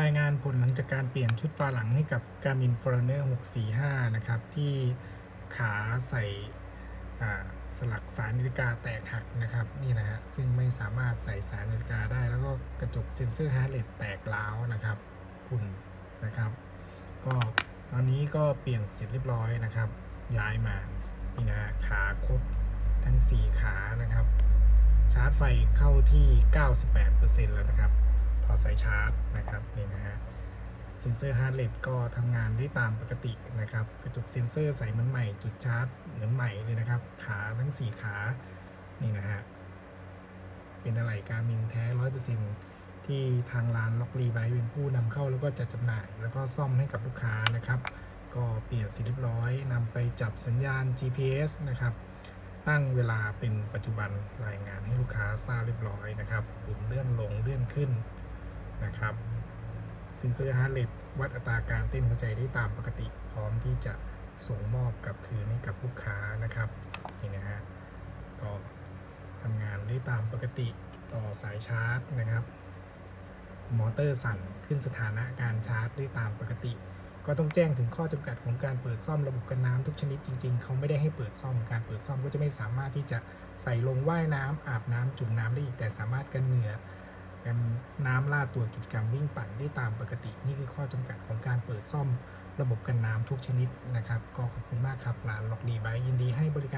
รายงานผลหลังจากการเปลี่ยนชุดฝาหลังให้กับ Garmin Forerunner 645 นะครับ ที่ขาใส่สลักสายนาฬิกาแตกหักนะครับนี่นะฮะซึ่งไม่สามารถใส่สายนาฬิกาได้ แล้วก็กระจกเซ็นเซอร์ฮาร์ดเรทแตกร้าวนะครับ คุณนะครับ ก็ตอนนี้ก็เปลี่ยนเสร็จเรียบร้อยนะครับ ย้ายมานี่นะฮะขาครบทั้ง 4 ขานะครับ ชาร์จไฟเข้าที่ 98%แล้วนะครับ สายชาร์จนะครับนี่นะฮะเซนเซอร์ฮาร์ดเรทก็ทำงานได้ตามปกตินะครับ กระจกเซนเซอร์ใสเหมือนใหม่ จุดชาร์จเหมือนใหม่เลยนะครับ ขาทั้ง 4 ขา นี่นะฮะ เป็นอะไรการมินแท้100%ที่ทางร้านล็อกรีไบเป็นผู้นำเข้าแล้วก็จัดจำหน่าย แล้วก็ซ่อมให้กับลูกค้านะครับ ก็เปลี่ยนเสร็จเรียบร้อยนำไปจับสัญญาณ GPS นะครับ ตั้งเวลาเป็นปัจจุบันรายงานให้ลูกค้าทราบเรียบร้อยนะครับหมุนเลื่อนลงเลื่อนขึ้น นะครับเซ็นเซอร์ฮาร์ดเรทวัดอัตราการเต้นหัวใจได้ตามปกติ พร้อมที่จะส่งมอบกลับคืนให้กับลูกค้านะครับนี่นะฮะก็ทำงานได้ตามปกติต่อสายชาร์จนะครับ มอเตอร์สั่นขึ้นสถานะการชาร์จได้ตามปกติ ก็ต้องแจ้งถึงข้อจำกัดของการเปิดซ่อมระบบกันน้ำทุกชนิดจริงๆ เขาไม่ได้ให้เปิดซ่อมการเปิดซ่อมก็จะไม่สามารถที่จะใส่ลงว่ายน้ำอาบน้ำจุ่มน้ำได้อีกแต่สามารถกันเหงื่อ น้ำลาดตัวกิจกรรมวิ่งปั่นได้ตามปกติ นี่คือข้อจำกัดของการเปิดซ่อมระบบกันน้ำทุกชนิดนะครับ ก็ขอบคุณมากครับร้านล็อกดีไบยินดีให้บริ